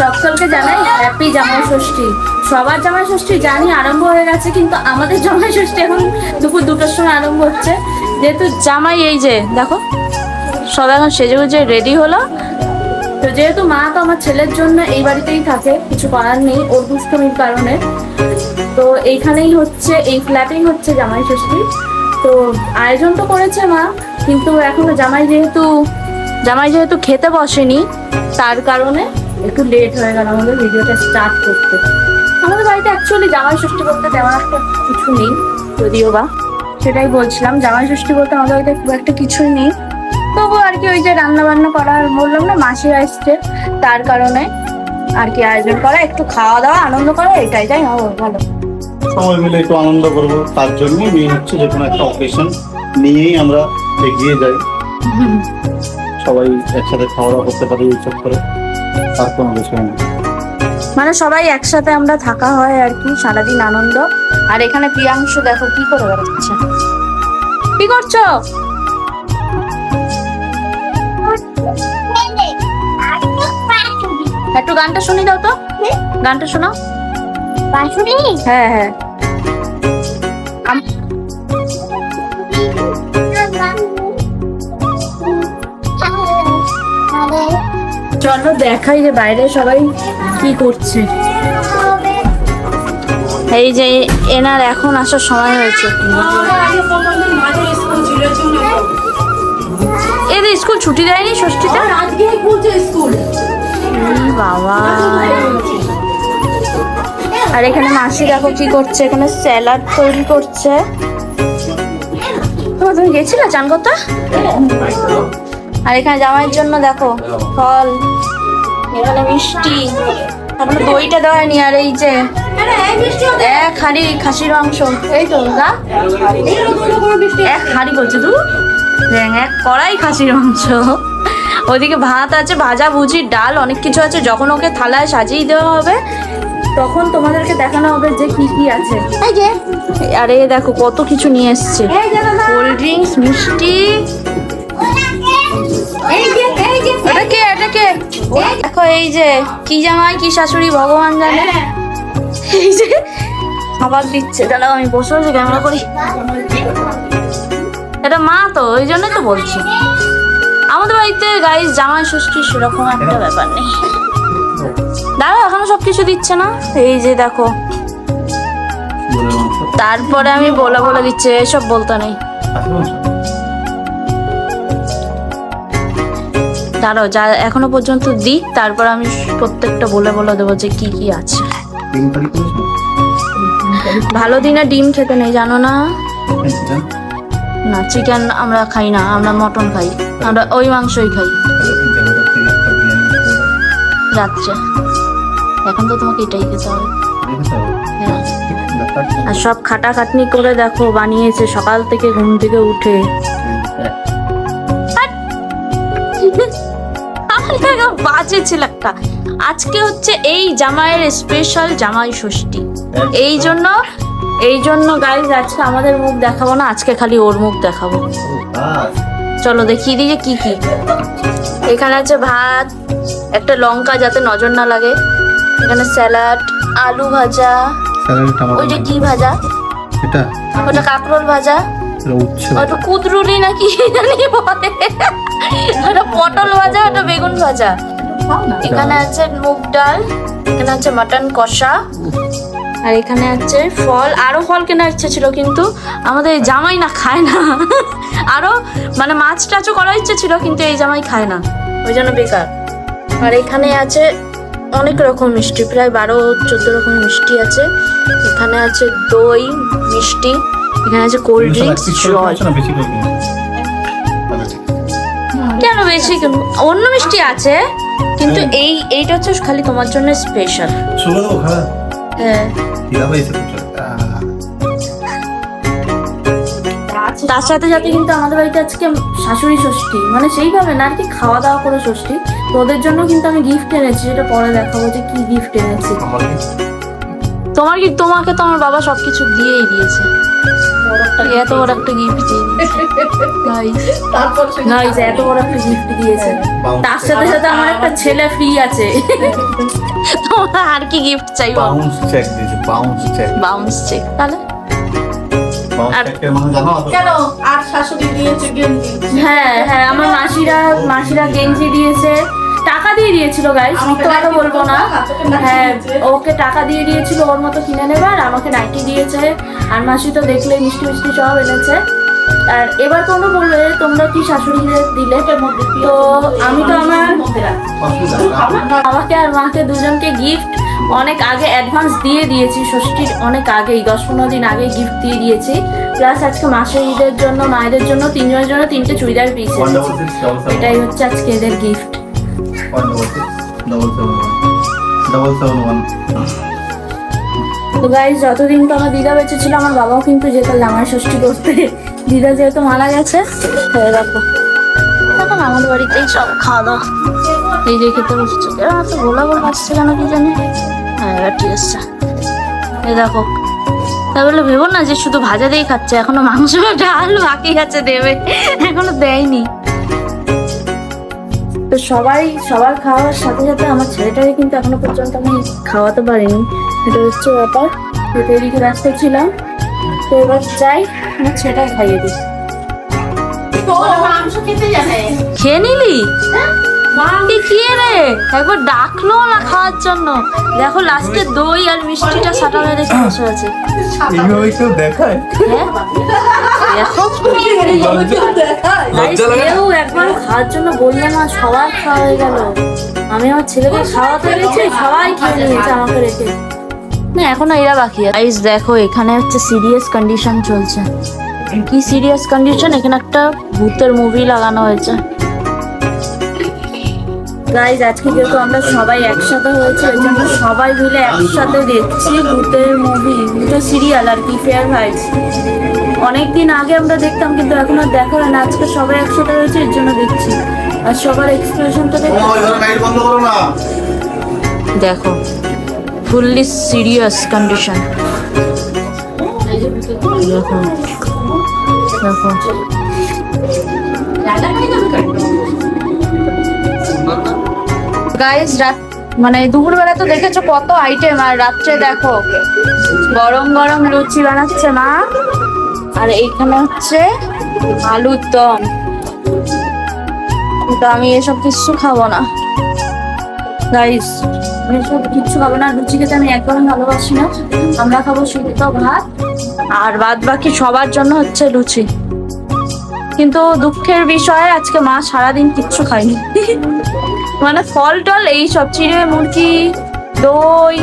সকলকে জানাই হ্যাপি জামাই ষষ্ঠী সবার জামাই ষষ্ঠী জানি আরম্ভ হয়ে গেছে, কিন্তু আমাদের জামাই ষষ্ঠী এখন দুপুর দুটোর সময় আরম্ভ হচ্ছে। যেহেতু জামাই এই যে, দেখো সব এখন সেজে গুজে রেডি হলো। তো যেহেতু মা তো আমার ছেলের জন্য এই বাড়িতেই থাকে, কিছু করার নেই, ওর দুষ্টমির কারণে। তো এইখানেই হচ্ছে, এই ফ্ল্যাটেই হচ্ছে জামাই ষষ্ঠী তো আয়োজন তো করেছে মা, কিন্তু এখনও জামাই যেহেতু জামাই যেহেতু খেতে বসেনি, তার কারণে একটু লেট হয়ে গেল আমাদের ভিডিওটা স্টার্ট করতে। আমাদের বাড়িতে অ্যাকচুয়ালি জামাই ষষ্ঠী করতে তেমন একটা কিছু নেই যদিও বা। সেটাই বলছিলাম জামাই ষষ্ঠী বলতে আমাদের বাড়িতে খুব একটা কিছুই নেই। তবু আর কি ওই যে রান্না বান্না করার বললাম না মাসি আসছে তার কারণে আর কি আয়োজন করা একটু খাওয়া দাওয়া আনন্দ করা এটাই তাই না ভালো। সবাই মিলে একটু আনন্দ করব তার জন্যই মেন হচ্ছে যে কোনো একটা অকেশন নিয়েই আমরা এগিয়ে যাই। সবাই একসাথে খাওয়া দাওয়া করতে পারি এইসব করে। আর কোনো বিষয় না মানে সবাই একসাথে আমরা থাকা হয় আর কি সারাদিন আনন্দ। আর এখানে প্রিয়াংশ দেখো কি করে বেড়াচ্ছে। কি করছ? একটু গানটা শুনি দাও তো। গানটা শোনাও। হ্যাঁ হ্যাঁ। চলো দেখাই যে বাইরে সবাই কি করছে। এই যে এনার এখন আসার সময় হয়েছে। এদের স্কুল ছুটি দেয়নি ষষ্ঠীতে? বাবা। আর এখানে মাসি দেখো কি করছে এখানে স্যালাড তৈরি করছে। তুমি গেছিলে চান করতে আর এখানে জামাইয়ের জন্য দেখো ফল এখানে মিষ্টি তারপরে দইটা দেওয়া হয়নি আর এই যে এক হাড়ি খাসির মাংস। এই তো না? এক হাড়ি বলছে তু? এক কড়াই খাসির মাংস। ওদিকে ভাত আছে ভাজা ভুজি ডাল অনেক কিছু আছে। যখন ওকে থালায় সাজিয়ে দেওয়া হবে তখন তোমাদেরকে দেখানো হবে যে কি কি আছে। আরে দেখো কত কিছু নিয়ে এসছে। কোল্ড ড্রিঙ্কস মিষ্টি কে? এটা কে দেখো, এই যে, কি জামাই, কি শাশুড়ি, ভগবান জানে। এই যে খাবার দিচ্ছে। দাঁড়াও আমি বসে বসে ক্যামেরা করি। এটা মা তো, ওই জন্যই তো বলছি। আমাদের বাড়িতে গাইস জামাই, ষষ্ঠী সেরকম একটা ব্যাপার নেই। দাঁড়াও এখনও সব কিছু দিচ্ছে না? এই যে, দেখো। তারপরে আমি বলে বলে দিচ্ছে, এসব বলতে নেই। দাঁড়াও যা এখনও পর্যন্ত দিই তারপর আমি প্রত্যেকটা বলে বলে দেবো যে কি কি আছে। ভালো দিনে ডিম খেতে নেই জানো না? না চিকেন আমরা খাই না আমরা মটন খাই আমরা ওই মাংসই খাই। রাত্রে। এখন তো তোমাকে এটাই খেতে হবে। হ্যাঁ। আর সব খাটাখাটনি করে দেখো বানিয়েছে সকাল থেকে ঘুম থেকে উঠে। বাজে ছিল একটা। আজকে হচ্ছে এই জামাইয়ের স্পেশাল জামাই ষষ্ঠী। এই জন্য এই জন্য গাইজ আজকে আমাদের মুখ দেখাবো না আজকে খালি ওর মুখ দেখাবো। চলো দেখিয়ে দিই যে কি কি। এখানে আছে ভাত একটা লঙ্কা যাতে নজর না লাগে। এখানে স্যালাড আলু ভাজা। ওই যে কি ভাজা? এটা। ওটা কাঁকরোল ভাজা। উচ্ছে ওটা কুদরুলি নাকি? জানি বলে ওটা পটল ভাজা ওটা বেগুন ভাজা। এখানে আছে মুগ ডাল এখানে আছে মাটন কষা আর এখানে আছে ফল। আরও ফল কেনার ইচ্ছে ছিল কিন্তু আমাদের জামাই না খায় না। আরও মানে মাছ টাচও করার ইচ্ছে ছিল কিন্তু এই জামাই খায় না। ওই জন্য বেকার। আর এখানে আছে অনেক রকম মিষ্টি প্রায় বারো চোদ্দ রকম মিষ্টি আছে। এখানে আছে দই মিষ্টি। এখানে আছে কোল্ড ড্রিঙ্কস জল কিনো। বেশি অন্য মিষ্টি আছে কিন্তু এই এইটা হচ্ছে খালি তোমার জন্য স্পেশাল হ্যাঁ? আহ, তার সাথে সাথে কিন্তু আমাদের বাড়িতে আজকে শাশুড়ি ষষ্ঠী মানে সেইভাবে না আর কি খাওয়া দাওয়া করে ষষ্ঠী। তো ওদের জন্য কিন্তু আমি গিফট এনেছি সেটা পরে দেখাবো যে কি গিফট এনেছি। তোমার কি তোমাকে তো আমার বাবা সবকিছু দিয়েই দিয়েছে। এত বড় একটা গিফট দিয়ে দিয়েছে। Guys, guys, এত বড় একটা গিফট দিয়েছে। তার সাথে সাথে আমার একটা ছেলে ফ্রি আছে। তোমরা আর কি গিফট চাইব? বাউন্স চেক দিয়েছে বাউন্স চেক বাউন্স চেক তাহলে? মানে হ্যাঁ হ্যাঁ আমার মাসিরা মাসিরা গেঞ্জি দিয়েছে। দিয়েছিল গাইস আমাকে মিথ্যে কথা বলব না। নাইটি হ্যাঁ ওকে টাকা দিয়ে দিয়েছিল ওর মতো কিনে নেবে আর আমাকে নাইটি দিয়েছে। আর মাসি তো দেখলে মিষ্টি মিষ্টি সব এনেছে। আর এবার তোমরা বলবে তোমরা কি শাশুড়িদের দিলে তো আমি তো আমার। আমাকে আর মাকে দুজনকে গিফট অনেক আগে অ্যাডভান্স দিয়ে দিয়েছি ষষ্ঠীর অনেক আগেই দশ পনেরো দিন আগে গিফট দিয়ে দিয়েছি। প্লাস আজকে মাসের ঈদের জন্য মায়েদের জন্য তিনজনের জন্য তিনটে চুড়িদার পিস. এটাই হচ্ছে আজকে এদের গিফট তো গাইজ যতদিন তো আমার দিদা বেঁচে ছিল আমার বাবাও কিন্তু যেত জামাই ষষ্ঠী করতে। দিদা যেহেতু মারা গেছে হয়ে রাখো এখন আমাদের বাড়িতেই সব খাওয়া দাওয়া। এই যে খেতে বসছে। এরা তো গোলা গোলা আসছে কেন কি জানি? হ্যাঁ এবার ঠিক আছে এই দেখো। তাই বলে ভেবো না যে শুধু ভাজা দিয়ে খাচ্ছে এখনও মাংস ডাল বাকি আছে দেবে। এখনও দেয়নি। তো সবাই সবার খাওয়ার সাথে সাথে আমার ছেলেটাকে কিন্তু এখনও পর্যন্ত আমি খাওয়াতে পারিনি। এটা হচ্ছে ব্যাপার। তো এদিকে ব্যস্ত ছিলাম তো এবার চাই আমার ছেলেটাকে খাইয়ে দিই। খেয়ে নিলি? মান্ডি খেয়ে রে? একবার ডাকলো না খাওয়ার জন্য। দেখো লাস্টে দই আর মিষ্টিটা সাটা হয়ে রেখে বসে আছে। এইভাবে কেউ দেখায়? হ্যাঁ? দেখো একবার খাওয়ার জন্য বললে না সবার খাওয়া হয়ে গেল। আমি আমার ছেলেকে খাওয়াতে গেছি সবাই খেয়ে নিয়েছে আমাকে রেখে। না এখনও এরা বাকি আছে। গাইস দেখো এখানে হচ্ছে সিরিয়াস কন্ডিশন চলছে। কি সিরিয়াস কন্ডিশন এখানে একটা ভূতের মুভি লাগানো হয়েছে। গাইজ আজকে যেহেতু আমরা সবাই একসাথে হয়েছে ওই জন্য সবাই মিলে একসাথে দেখছি ভূতের মুভি দুটো সিরিয়াল আর কি ফেয়ার ভাইস অনেকদিন আগে আমরা দেখতাম কিন্তু এখন আর দেখা হয় না। আজকে সবাই একসাথে হয়েছে এর জন্য দেখছি। আর সবার এক্সপ্রেশনটা দেখো ফুললি সিরিয়াস কন্ডিশন দেখো। দেখো গাইস রাত মানে দুপুরবেলা তো দেখেছ কত আইটেম আর রাত্রে দেখো, গরম গরম লুচি বানাচ্ছে মা। আর এইখানে হচ্ছে আলুর দম। কিন্তু আমি এসব কিছু খাব না। গাইস এসব কিচ্ছু খাব না লুচি খেতে আমি একদম ভালোবাসি না। আমরা খাব শুধু ভাত, আর বাদ বাকি সবার জন্য হচ্ছে লুচি। কিন্তু দুঃখের বিষয়, আজকে মা সারাদিন কিচ্ছু খায়নি। মানে ফল টল এইসব চিড়ে মুরগি দই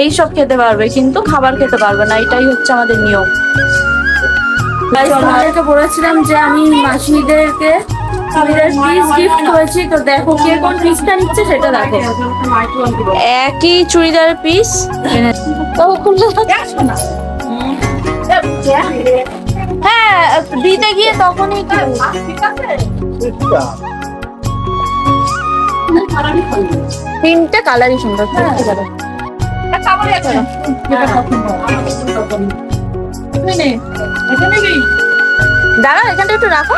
এইসব খেতে পারবে কিন্তু খাবার খেতে পারবে না এটাই হচ্ছে আমাদের নিয়ম। তোমাদেরকে বলেছিলাম যে আমি মাসিদেরকে গিফট করেছি তো দেখো কে কোন পিসটা নিচ্ছে সেটা দেখো। একই চুড়িদার পিস হ্যাঁ দিতে গিয়ে তখনই তিনটে কালারই সুন্দর তিনটে কালার। দাঁড়া এখানটা একটু রাখো।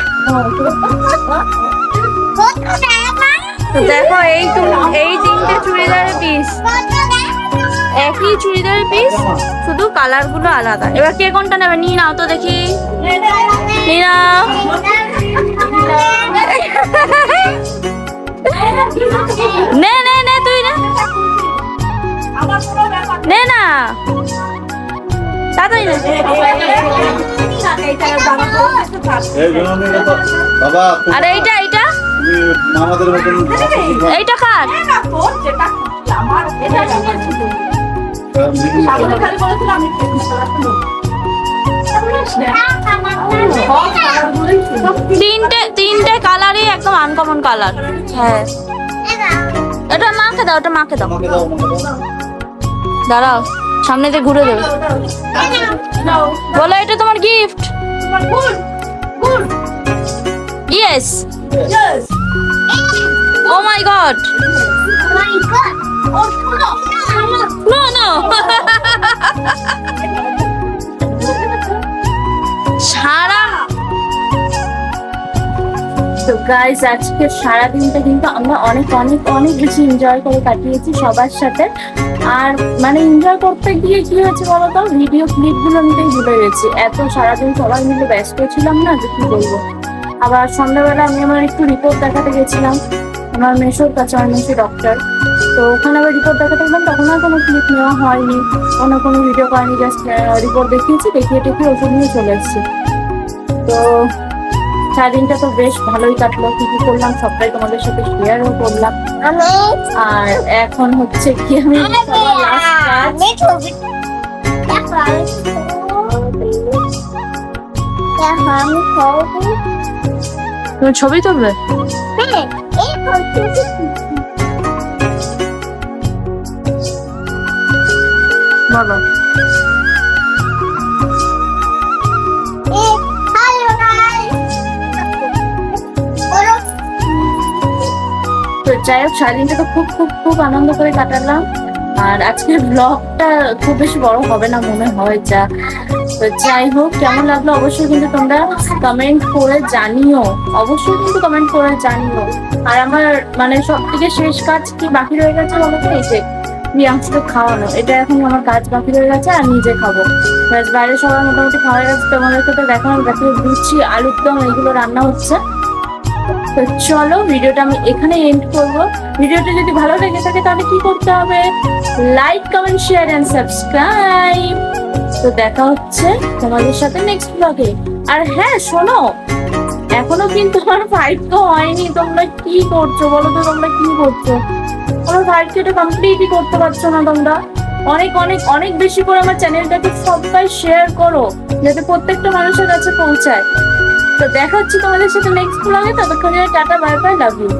দেখো এই তো এই তিনটে চুড়িদারের পিস একই চুড়িদারের পিস শুধু কালারগুলো আলাদা। এবার কে কোনটা নেবে? নিয়ে নাও তো দেখি। নিয়ে নাও। নে নে নে তুই নে। নে না। তাড়াতাড়ি আর এইটা এইটা? তুমি আমাদের মতন এইটা কার? তিনটে তিনটে কালারই একদম আনকমন কালার হ্যাঁ। এটা মাকে দাও এটা মাকে দাও। দাঁড়াও সামনে দিয়ে ঘুরে দেবে। বলো এটা তোমার gift yes oh my god no no guys আজকে সারাদিনটা কিন্তু আমরা অনেক অনেক অনেক বেশি এনজয় করে কাটিয়েছি সবার সাথে। আর মানে এনজয় করতে গিয়ে কি হয়েছে বলতো? ভিডিও ক্লিপগুলো নিতেই ভুলে গেছি। এত সারাদিন সবাই মিলে ব্যস্ত ছিলাম না, যে কি বলব? আবার সন্ধ্যাবেলা আমি আমার একটু রিপোর্ট দেখাতে গেছিলাম। আমার মেশোর কাছে, আমার মেশো ডক্টর তো ওখানে আবার রিপোর্ট দেখাতে গেলাম, তখন আর কোনো ক্লিপ নেওয়া হয়নি। অন্য কোনো ভিডিও করেনি জাস্ট রিপোর্ট দেখিয়েছি, দেখিয়ে টেকিয়ে ওষুধ নিয়ে চলে এসেছি। তো সারাদিনটা তো বেশ ভালোই কাটলো। কি কি করলাম সবটাই তোমাদের সাথে শেয়ারও করলাম। আর এখন হচ্ছে কি আমি ছবি তুমি তুলবে? হ্যাঁ বলো। যাই হোক, সারাদিনটা তো খুব খুব খুব আনন্দ করে কাটালাম। আর আজকের ব্লগটা খুব বেশি বড় হবে না মনে হয় যা। তো যাই হোক, কেমন লাগল অবশ্যই কিন্তু তোমরা কমেন্ট করে জানিও। অবশ্যই কিন্তু কমেন্ট করে জানিও। আর আমার মানে সব থেকে শেষ কাজ কি বাকি রয়ে গেছে বলো তো? এই যে প্রিয়াংশকে খাওয়ানো। এটা এখন আমার কাজ বাকি রয়ে গেছে, আর নিজে খাব। বাইরে সবাই মোটামুটি খাওয়া গেছে, তোমাদেরকে তো দেখানো দেখো লুচি আলুর দম এগুলো রান্না হচ্ছে। চলো ভিডিওটা আমি এখানে এন্ড করব। ভিডিওটা যদি ভালো লেগে থাকে তাহলে কি করতে হবে? Like comment share and subscribe তো দেখা হচ্ছে তোমাদের সাথে নেক্সট ব্লগে আর হ্যাঁ শোনো, এখনও কিন্তু আমার ফাইট তো হয়নি। তোমরা কি করছ? বলো তো তোমরা কি করছ? আমার ফাইট তো কমপ্লিটই করতে পারছ না তোমরা। অনেক অনেক অনেক বেশি করে আমার চ্যানেলটাকে সবাই শেয়ার করো, যাতে প্রত্যেকটা মানুষের কাছে পৌঁছায়। তো দেখা হচ্ছে তোমাদের সাথে নেক্সট ব্লগে ততক্ষণে tata bye bye love you